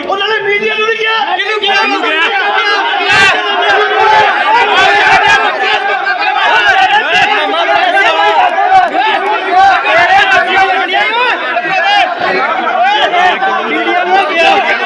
ਉਹਨਾਂ ਨੇ ਮੀਡੀਆ ਨੂੰ ਨਹੀਂ ਕਿਹਾ ਕਿਹਨੂੰ ਕਿਹਾ ਉਹਨੂੰ ਕਿਹਾ ਮੀਡੀਆ ਨੂੰ ਕਿਹਾ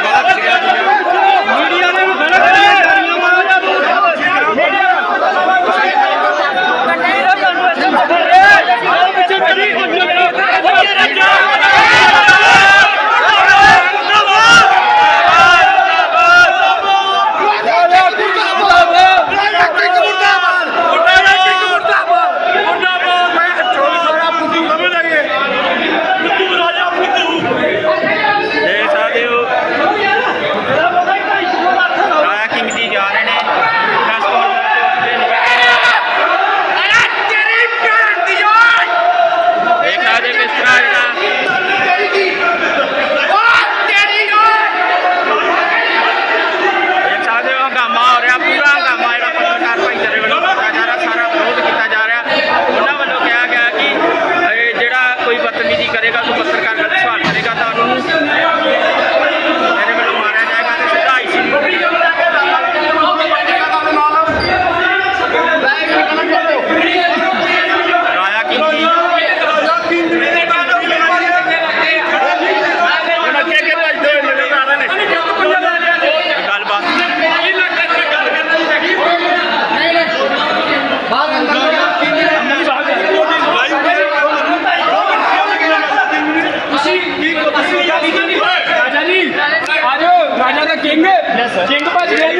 ਕਿੰਗ ਭੱਜ ਗਿਆ ਜੀ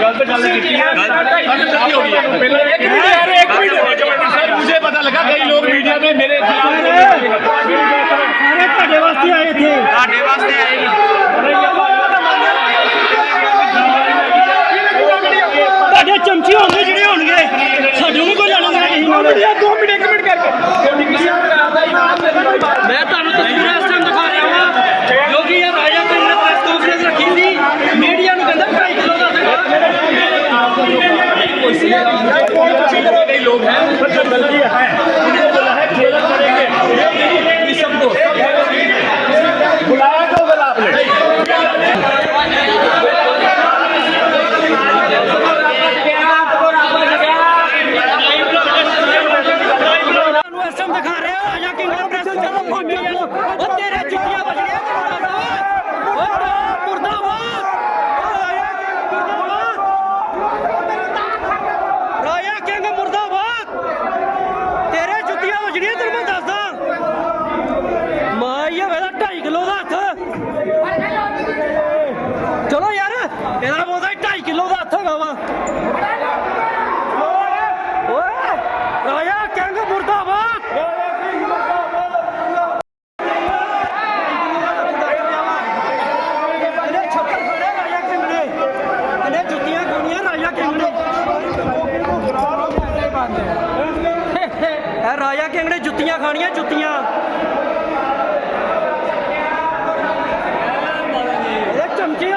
ਗਲਤ ਗੱਲ ਕੀਤੀ ਹੈ। ਗਲਤ ਹੋ ਗਈ ਹੈ। ਪਹਿਲਾਂ ਇੱਕ ਮਿੰਟ ਯਾਰ ਇੱਕ ਮਿੰਟ ਸਰ ਮੁਝੇ ਪਤਾ ਲਗਾ ਕਈ ਲੋਕ ਮੀਡੀਆ में मेरे खिलाफ लोग हैं ਹੈਗਾ ਵਾ ਓਏ ਰਾਇਆ ਕਿੰਗ ਮੁਰਦਾਬਾਦ। ਰਾਜਾ ਕਿੰਗ ਨੇ। ਜੁੱਤੀਆਂ ਖਾਣੀਆਂ ਜੁੱਤੀਆਂ। ਇਹ ਚਮਚੇ